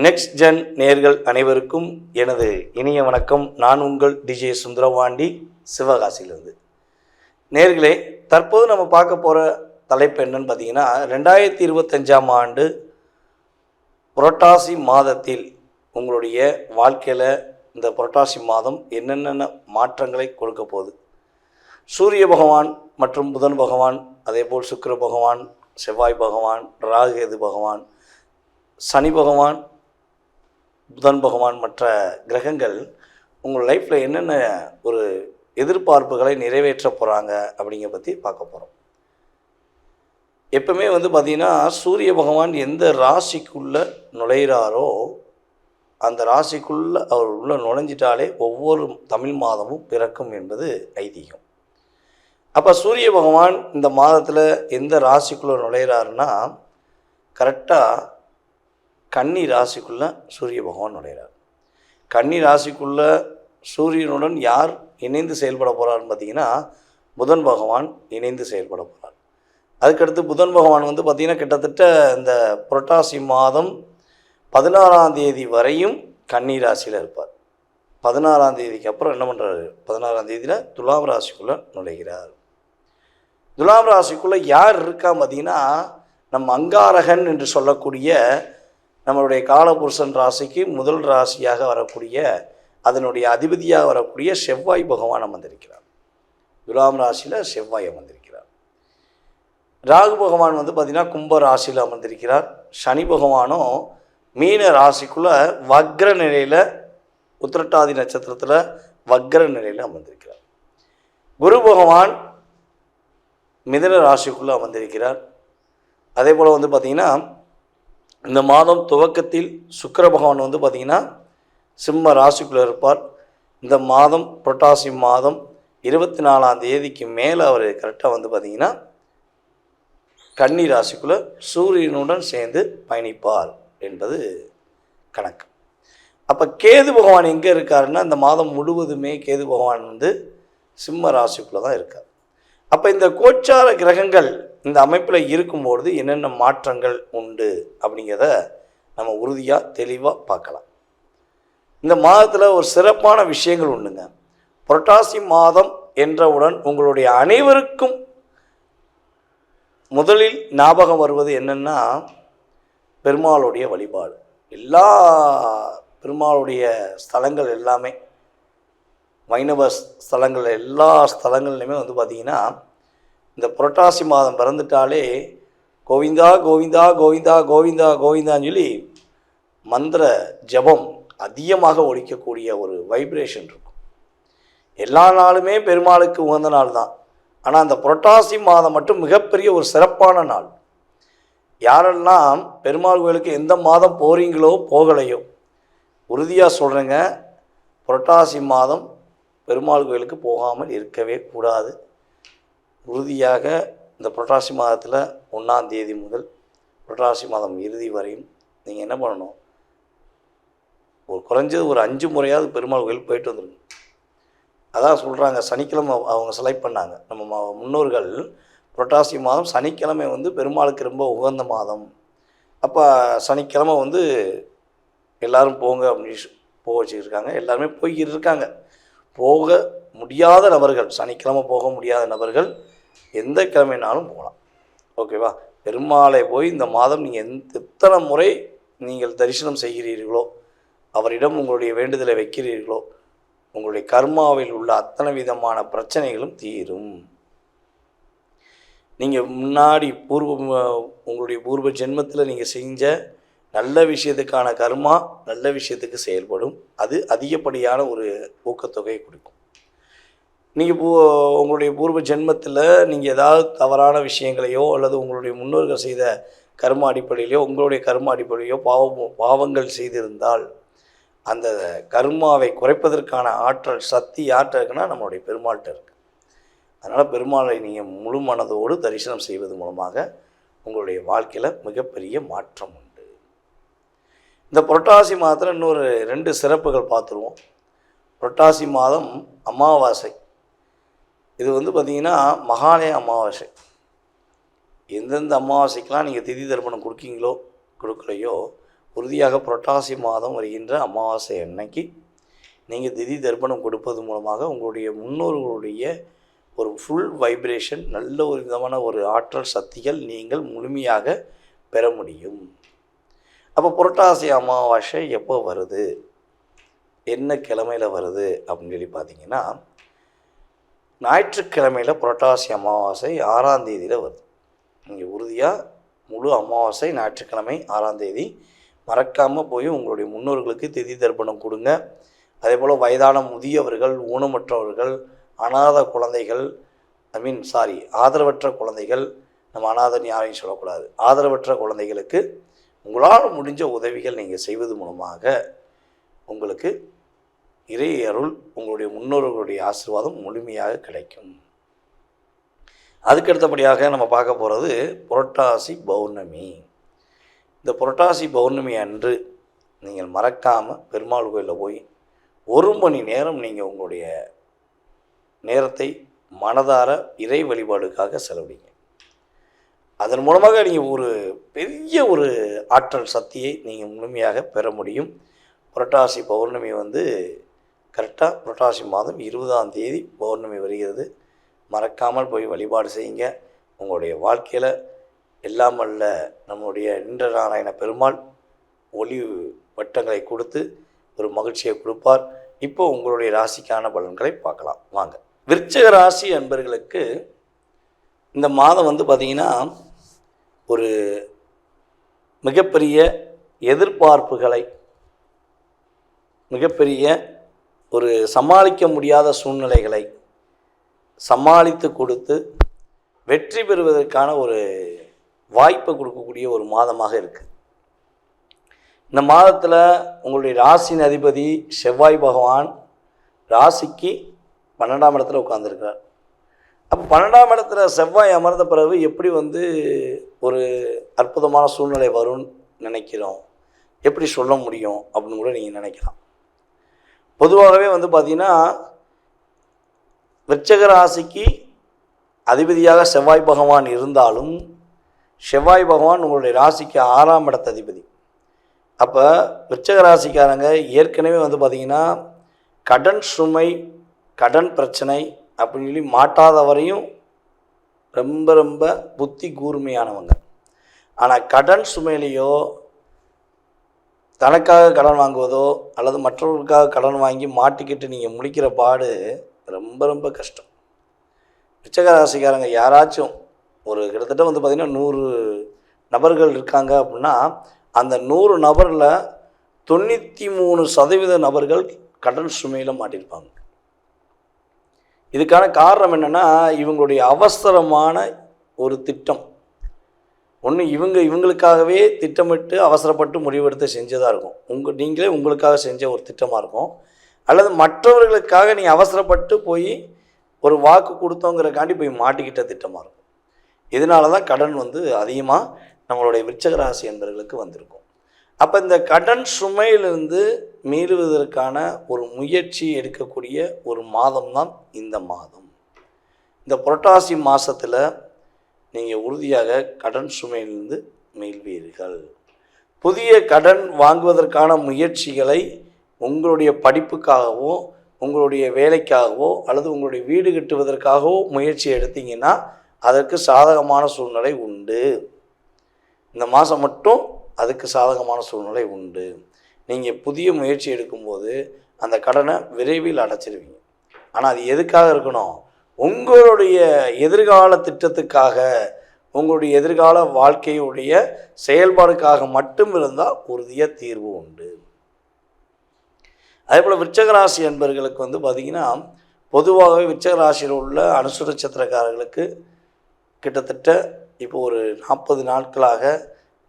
Next gen நேர்கள் அனைவருக்கும் எனது இனிய வணக்கம். நான் உங்கள் டிஜே சுந்தரவாண்டி சிவகாசியிலிருந்து. நேர்களே தற்போது நம்ம பார்க்க போகிற தலைப்பு என்னன்னு பார்த்தீங்கன்னா ரெண்டாயிரத்தி இருபத்தஞ்சாம் ஆண்டு புரட்டாசி மாதத்தில் உங்களுடைய வாழ்க்கையில் இந்த புரட்டாசி மாதம் என்னென்ன மாற்றங்களை கொடுக்க போகுது? சூரிய பகவான் மற்றும் புதன் பகவான் அதேபோல் சுக்கர பகவான் செவ்வாய் பகவான் ராகுகேது பகவான் சனி பகவான் புதன் பகவான் மற்ற கிரகங்கள் உங்கள் லைஃப்பில் என்னென்ன ஒரு எதிர்பார்ப்புகளை நிறைவேற்ற போகிறாங்க அப்படிங்கிற பற்றி பார்க்க போகிறோம் எப்பவுமே வந்து பார்த்திங்கன்னா சூரிய பகவான் எந்த ராசிக்குள்ளே நுழையிறாரோ அந்த ராசிக்குள்ளே அவர் உள்ளே நுழைஞ்சிட்டாலே ஒவ்வொரு தமிழ் மாதமும் பிறக்கும் என்பது ஐதீகம். அப்போ சூரிய பகவான் இந்த மாதத்தில் எந்த ராசிக்குள்ளே நுழையிறாருன்னா கரெக்டாக கன்னி ராசிக்குள்ளே சூரிய பகவான் நுழையிறார். கன்னி ராசிக்குள்ளே சூரியனுடன் யார் இணைந்து செயல்பட போகிறாருன்னு பார்த்தீங்கன்னா புதன் பகவான் இணைந்து செயல்பட போகிறார் அதுக்கடுத்து புதன் பகவான் வந்து பார்த்திங்கன்னா கிட்டத்தட்ட இந்த புரட்டாசி மாதம் பதினாறாம் தேதி வரையும் கன்னி ராசியில் இருப்பார். பதினாறாம் தேதிக்கு அப்புறம் என்ன பண்ணுறாரு பதினாறாம் தேதியில் துலாம் ராசிக்குள்ளே நுழைகிறார். துலாம் ராசிக்குள்ளே யார் இருக்கா பார்த்தீங்கன்னா நம்ம அங்காரகன் என்று சொல்லக்கூடிய நம்மளுடைய காலபுருஷன் ராசிக்கு முதல் ராசியாக வரக்கூடிய அதனுடைய அதிபதியாக வரக்கூடிய செவ்வாய் பகவான் அமர்ந்திருக்கிறார். துலாம் ராசியில் செவ்வாய் அமர்ந்திருக்கிறார். ராகு பகவான் வந்து பார்த்திங்கன்னா கும்ப ராசியில் அமர்ந்திருக்கிறார். சனி பகவானும் மீன ராசிக்குள்ளே வக்ர நிலையில் உத்திரட்டாதி நட்சத்திரத்தில் வக்ர நிலையில் அமர்ந்திருக்கிறார். குரு பகவான் மிதன ராசிக்குள்ளே அமர்ந்திருக்கிறார். அதே போல் வந்து பார்த்திங்கன்னா இந்த மாதம் துவக்கத்தில் சுக்கர பகவான் வந்து பார்த்திங்கன்னா சிம்ம ராசிக்குள்ளே இருப்பார். இந்த மாதம் புரட்டாசி மாதம் இருபத்தி நாலாம் தேதிக்கு மேலே அவர் கரெக்டாக வந்து பார்த்திங்கன்னா கன்னி ராசிக்குள்ளே சூரியனுடன் சேர்ந்து பயணிப்பார் என்பது கணக்கு. அப்போ கேது பகவான் எங்கே இருக்காருன்னா இந்த மாதம் முழுவதுமே கேது பகவான் வந்து சிம்ம ராசிக்குள்ளே தான் இருக்கார். அப்போ இந்த கோச்சார கிரகங்கள் இந்த அமைப்பில் இருக்கும்பொழுது என்னென்ன மாற்றங்கள் உண்டு அப்படிங்கிறத நம்ம உறுதியாக தெளிவாக பார்க்கலாம். இந்த மாதத்தில் ஒரு சிறப்பான விஷயங்கள் உண்டுங்க. புரட்டாசி மாதம் என்றவுடன் உங்களுடைய அனைவருக்கும் முதலில் ஞாபகம் வருவது என்னென்னா பெருமாளுடைய வழிபாடு. எல்லா பெருமாளுடைய ஸ்தலங்கள் எல்லாமே வைணவ ஸ்தலங்கள் எல்லா ஸ்தலங்கள்லையுமே வந்து பார்த்திங்கன்னா இந்த புரட்டாசி மாதம் பிறந்துட்டாலே கோவிந்தா கோவிந்தா கோவிந்தா கோவிந்தா கோவிந்தான்னு சொல்லி மந்திர ஜபம் அதிகமாக ஒழிக்கக்கூடிய ஒரு வைப்ரேஷன் இருக்கும். எல்லா நாளுமே பெருமாளுக்கு உகந்த நாள் தான். ஆனால் அந்த புரட்டாசி மாதம் மட்டும் மிகப்பெரிய ஒரு சிறப்பான நாள். யாரெல்லாம் பெருமாள் கோயிலுக்கு எந்த மாதம் போகிறீங்களோ போகலையோ உறுதியாக சொல்கிறேங்க புரட்டாசி மாதம் பெருமாள் கோயிலுக்கு போகாமல் இருக்கவே கூடாது. உறுதியாக இந்த புரட்டாசி மாதத்தில் ஒன்றாம் தேதி முதல் புரட்டாசி மாதம் இறுதி வரையும் நீங்கள் என்ன பண்ணணும்? ஒரு குறைஞ்சது ஒரு அஞ்சு முறையாவது பெருமாள் கோயில் போயிட்டு வந்துருங்க. அதான் சொல்கிறாங்க சனிக்கிழமை அவங்க செலக்ட் பண்ணாங்க. நம்ம முன்னோர்கள் புரட்டாசி மாதம் சனிக்கிழமை வந்து பெருமாளுக்கு ரொம்ப உகந்த மாதம். அப்போ சனிக்கிழமை வந்து எல்லோரும் போங்க அப்படின்னு போக வச்சுருக்காங்க. எல்லாருமே போய்கிட்டு இருக்காங்க. போக முடியாத நபர்கள் சனிக்கிழமை போக முடியாத நபர்கள் எந்த கிழமைனாலும் போகலாம். ஓகேவா? பெருமாளை போய் இந்த மாதம் நீங்கள் எந்த எத்தனை முறை நீங்கள் தரிசனம் செய்கிறீர்களோ அவரிடம் உங்களுடைய வேண்டுதலை வைக்கிறீர்களோ உங்களுடைய கர்மாவில் உள்ள அத்தனை விதமான பிரச்சனைகளும் தீரும். நீங்கள் முன்னாடி பூர்வ உங்களுடைய பூர்வ ஜென்மத்தில் நீங்கள் செஞ்ச நல்ல விஷயத்துக்கான கர்மா நல்ல விஷயத்துக்கு செயல்படும். அது அதிகப்படியான ஒரு ஊக்கத்தொகையை கொடுக்கும். நீங்கள் பூ உங்களுடைய பூர்வ ஜென்மத்தில் நீங்கள் ஏதாவது தவறான விஷயங்களையோ அல்லது உங்களுடைய முன்னோர்கள் செய்த கர்ம அடிப்படையிலையோ உங்களுடைய கர்ம அடிப்படையிலையோ பாவம் பாவங்கள் செய்திருந்தால் அந்த கர்மாவை குறைப்பதற்கான ஆற்றல் சக்தி யார்கிட்ட இருக்குன்னா நம்மளுடைய பெருமாள்கிட்ட இருக்குது அதனால் பெருமாளை நீங்கள் முழு மனதோடு தரிசனம் செய்வது மூலமாக உங்களுடைய வாழ்க்கையில் மிகப்பெரிய மாற்றம் உண்டு. இந்த புரட்டாசி மாதத்தில் இன்னொரு ரெண்டு சிறப்புகள் பார்த்துருவோம். புரட்டாசி மாதம் அமாவாசை. இது வந்து பார்த்திங்கன்னா மகாலய அமாவாசை. எந்தெந்த அமாவாசைக்கெலாம் நீங்கள் திதி தர்ப்பணம் கொடுக்கீங்களோ கொடுக்கலையோ உறுதியாக புரட்டாசி மாதம் வருகின்ற அமாவாசை அன்னைக்கு நீங்கள் திதி தர்ப்பணம் கொடுப்பது மூலமாக உங்களுடைய முன்னோர்களுடைய ஒரு ஃபுல் வைப்ரேஷன் நல்ல ஒரு விதமான ஒரு ஆற்றல் சக்திகள் நீங்கள் முழுமையாக பெற முடியும். அப்போ புரட்டாசி அமாவாசை எப்போ வருது? என்ன கிழமையில் வருது? அப்படின்னு சொல்லி பார்த்தீங்கன்னா ஞாயிற்றுக்கிழமையில் புரட்டாசி அமாவாசை ஆறாம் தேதியில் வருது. நீங்கள் உறுதியாக முழு அமாவாசை ஞாயிற்றுக்கிழமை ஆறாம் தேதி. மறக்காமல் போய் உங்களுடைய முன்னோர்களுக்கு திதி தர்ப்பணம் கொடுங்க. அதே போல் வயதான முதியவர்கள் ஊனமற்றவர்கள் அனாத குழந்தைகள் ஐ மீன் சாரி ஆதரவற்ற குழந்தைகள் நம்ம அனாதன் யாரையும் சொல்லக்கூடாது. ஆதரவற்ற குழந்தைகளுக்கு உங்களால் முடிஞ்ச உதவிகள் நீங்கள் செய்வது மூலமாக உங்களுக்கு இறை அருள் உங்களுடைய முன்னோர்களுடைய ஆசீர்வாதம் முழுமையாக கிடைக்கும். அதுக்கடுத்தபடியாக நம்ம பார்க்க போகிறது புரட்டாசி பௌர்ணமி. இந்த புரட்டாசி பௌர்ணமி அன்று நீங்கள் மறக்காமல் பெருமாள் கோயிலில் போய் ஒரு மணி நேரம் நீங்கள் உங்களுடைய நேரத்தை மனதார இறை வழிபாடுக்காக செலவிடுங்க. அதன் மூலமாக நீங்கள் ஒரு பெரிய ஒரு ஆற்றல் சக்தியை நீங்கள் முழுமையாக பெற முடியும். புரட்டாசி பௌர்ணமி வந்து கரெக்டாக புரட்டாசி மாதம் இருபதாம் தேதி பௌர்ணமி வருகிறது. மறக்காமல் போய் வழிபாடு செய்யுங்க. உங்களுடைய வாழ்க்கையில் எல்லாம் அல்ல நம்முடைய நின்ற நாராயண பெருமாள் ஒளி வட்டங்களை கொடுத்து ஒரு மகிழ்ச்சியை கொடுப்பார். இப்போ உங்களுடைய ராசிக்கான பலன்களை பார்க்கலாம். வாங்க. விருச்சக ராசி அன்பர்களுக்கு இந்த மாதம் வந்து பார்த்திங்கன்னா ஒரு மிகப்பெரிய எதிர்பார்ப்புகளை மிகப்பெரிய ஒரு சமாளிக்க முடியாத சூழ்நிலைகளை சமாளித்து கொடுத்து வெற்றி பெறுவதற்கான ஒரு வாய்ப்பை கொடுக்கக்கூடிய ஒரு மாதமாக இருக்குது இந்த மாதத்தில் உங்களுடைய ராசியின் அதிபதி செவ்வாய் பகவான் ராசிக்கு பன்னெண்டாம் இடத்துல உட்காந்துருக்கிறார் அப்போ பன்னெண்டாம் இடத்துல செவ்வாய் அமர்ந்த பிறகு எப்படி வந்து ஒரு அற்புதமான சூழ்நிலை வரும்னு நினைக்கிறோம்? எப்படி சொல்ல முடியும் அப்படின்னு கூட நீங்கள் நினைக்கலாம். பொதுவாகவே வந்து பார்த்திங்கன்னா விருச்சக ராசிக்கு அதிபதியாக செவ்வாய் பகவான் இருந்தாலும் செவ்வாய் பகவான் உங்களுடைய ராசிக்கு ஆறாம் இடத்த அதிபதி. அப்போ விருச்சக ராசிக்காரங்க ஏற்கனவே வந்து பார்த்திங்கன்னா கடன் சுமை கடன் பிரச்சனை அப்படின்னு சொல்லி மாட்டாதவரையும் ரொம்ப ரொம்ப புத்தி கூர்மையானவங்க. ஆனால் கடன் சுமையிலையோ தனக்காக கடன் வாங்குவதோ அல்லது மற்றவர்களுக்காக கடன் வாங்கி மாட்டிக்கிட்டு நீங்கள் முடிக்கிற பாடு ரொம்ப ரொம்ப கஷ்டம். ரிச்சக ராசிக்காரங்க யாராச்சும் ஒரு கிட்டத்தட்ட வந்து பார்த்திங்கன்னா நூறு நபர்கள் இருக்காங்க அப்படின்னா அந்த நூறு நபரில் தொண்ணூற்றி மூணு சதவீத நபர்கள் கடன் சுமையில் மாட்டியிருப்பாங்க இதுக்கான காரணம் என்னென்னா இவங்களுடைய அவசரமான ஒரு திட்டம். ஒன்று இவங்க இவங்களுக்காகவே திட்டமிட்டு அவசரப்பட்டு முடிவெடுத்து செஞ்சதாக இருக்கும். உங்கள் நீங்களே உங்களுக்காக செஞ்ச ஒரு திட்டமாக இருக்கும். அல்லது மற்றவர்களுக்காக நீங்கள் அவசரப்பட்டு போய் ஒரு வாக்கு கொடுத்தோங்கிறக்காண்டி போய் மாட்டிக்கிட்ட திட்டமாக இருக்கும். இதனால தான் கடன் வந்து அதிகமாக நம்மளுடைய விருச்சக ராசி என்பவர்களுக்கு வந்திருக்கும். அப்போ இந்த கடன் சுமையிலிருந்து மீறுவதற்கான ஒரு முயற்சி எடுக்கக்கூடிய ஒரு மாதம் தான் இந்த மாதம். இந்த புரட்டாசி மாதத்தில் நீங்கள் உறுதியாக கடன் சுமையிலிருந்து மீள்வீர்கள். புதிய கடன் வாங்குவதற்கான முயற்சிகளை உங்களுடைய படிப்புக்காகவோ உங்களுடைய வேலைக்காகவோ அல்லது உங்களுடைய வீடு கட்டுவதற்காகவோ முயற்சி எடுத்தீங்கன்னா அதற்கு சாதகமான சூழ்நிலை உண்டு. இந்த மாதம் மட்டும் அதுக்கு சாதகமான சூழ்நிலை உண்டு. நீங்கள் புதிய முயற்சி எடுக்கும்போது அந்த கடனை விரைவில் அடைச்சிருவீங்க. ஆனால் அது எதுக்காக இருக்கணும்? உங்களுடைய எதிர்கால திட்டத்துக்காக உங்களுடைய எதிர்கால வாழ்க்கையுடைய செயல்பாடுக்காக மட்டும் இருந்தால் உறுதியாக தீர்வு உண்டு. அதே போல் விருச்சகராசி என்பர்களுக்கு வந்து பார்த்திங்கன்னா பொதுவாகவே விருச்சகராசியில் உள்ள அனுசு நட்சத்திரக்காரர்களுக்கு கிட்டத்தட்ட இப்போ ஒரு நாற்பது நாட்களாக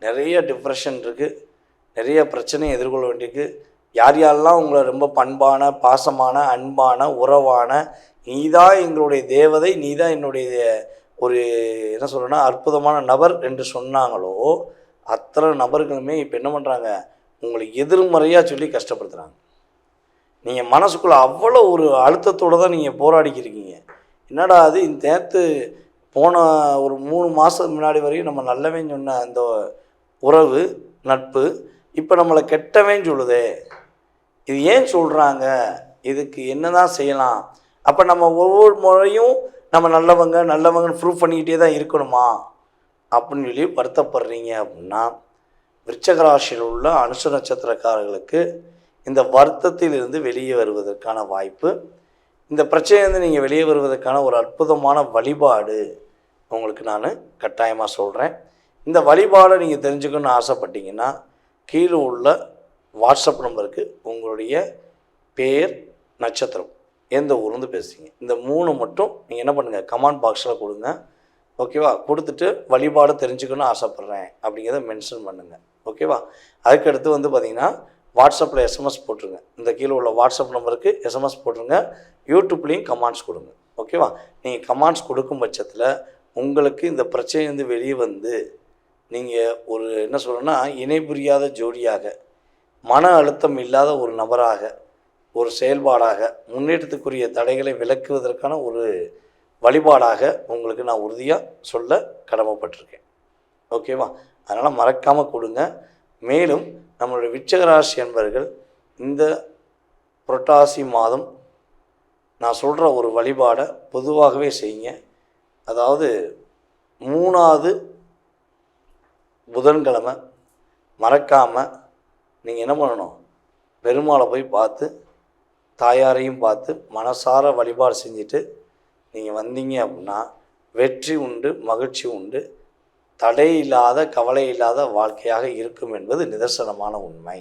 நிறைய டிப்ரெஷன் இருக்குது நிறைய பிரச்சனையை எதிர்கொள்ள வேண்டியிருக்கு. யார் யாரெல்லாம் உங்களை ரொம்ப பண்பான பாசமான அன்பான உறவான நீ தான் எங்களுடைய தேவதை நீ தான் என்னுடைய ஒரு என்ன சொல்கிறேன்னா அற்புதமான நபர் என்று சொன்னாங்களோ அத்தனை நபர்களுமே இப்போ என்ன பண்ணுறாங்க உங்களை எதிர்மறையாக சொல்லி கஷ்டப்படுத்துகிறாங்க நீங்கள் மனசுக்குள்ளே அவ்வளோ ஒரு அழுத்தத்தோடு தான் நீங்கள் போராடிக்கிருக்கீங்க என்னடா அது இந்த நேற்று போன ஒரு மூணு மாதத்துக்கு முன்னாடி வரையும் நம்ம நல்லவே சொன்ன அந்த உறவு நட்பு இப்போ நம்மளை கெட்டவன் சொல்லுதே. இது ஏன் சொல்கிறாங்க இதுக்கு என்ன தான் செய்யலாம்? அப்போ நம்ம ஒவ்வொரு முறையும் நம்ம நல்லவங்க நல்லவங்கன்னு ப்ரூவ் பண்ணிக்கிட்டே தான் இருக்கணுமா? அப்படின்னு சொல்லி வருத்தப்படுறீங்க அப்படின்னா விருச்சகராசியில் உள்ள அனுச நட்சத்திரக்காரர்களுக்கு இந்த வருத்தத்திலிருந்து வெளியே வருவதற்கான வாய்ப்பு இந்த பிரச்சனையிலேருந்து நீங்கள் வெளியே வருவதற்கான ஒரு அற்புதமான வழிபாடு உங்களுக்கு நான் கட்டாயமாக சொல்கிறேன் இந்த வழிபாடை நீங்கள் தெரிஞ்சுக்கணும்னு ஆசைப்பட்டீங்கன்னா கீழே உள்ள வாட்ஸ்அப் நம்பருக்கு உங்களுடைய பேர் நட்சத்திரம் எந்த ஊர்லேருந்து பேசுகிறீங்க இந்த மூணு மட்டும் நீங்கள் என்ன பண்ணுங்கள் கமெண்ட் பாக்ஸில் கொடுங்க. ஓகேவா கொடுத்துட்டு வழிபாடு தெரிஞ்சுக்கணும்னு ஆசைப்பட்றேன் அப்படிங்கிறத மென்ஷன் பண்ணுங்கள் ஓகேவா அதுக்கடுத்து வந்து பார்த்தீங்கன்னா வாட்ஸ்அப்பில் எஸ்எம்எஸ் போட்டுருங்க. இந்த கீழே உள்ள வாட்ஸ்அப் நம்பருக்கு எஸ்எம்எஸ் போட்டுருங்க. யூடியூப்லேயும் கமெண்ட்ஸ் கொடுங்க. ஓகேவா நீங்கள் கமெண்ட்ஸ் கொடுக்கும் பட்சத்தில் உங்களுக்கு இந்த பிரச்சனையிலேருந்து வெளியே வந்து நீங்கள் ஒரு என்ன சொல்லணும்னா இணை புரியாத ஜோடியாக மன அழுத்தம் இல்லாத ஒரு நபராக ஒரு செயல்பாடாக முன்னேற்றத்துக்குரிய தடைகளை விளக்குவதற்கான ஒரு வழிபாடாக உங்களுக்கு நான் உறுதியாக சொல்ல கடமைப்பட்டிருக்கேன். ஓகேவா? அதனால் மறக்காமல் கொடுங்க. மேலும் நம்மளுடைய விச்சகராசி என்பர்கள் இந்த புரட்டாசி மாதம் நான் சொல்கிற ஒரு வழிபாடை பொதுவாகவே செய்யுங்க. அதாவது மூணாவது புதன்கிழமை மறக்காமல் நீங்கள் என்ன பண்ணணும்? பெருமாளை போய் பார்த்து தாயாரையும் பார்த்து மனசார வழிபாடு செஞ்சுட்டு நீங்கள் வந்தீங்க அப்படின்னா வெற்றி உண்டு மகிழ்ச்சி உண்டு. தடை இல்லாத கவலை இல்லாத வாழ்க்கையாக இருக்கும் என்பது நிதர்சனமான உண்மை.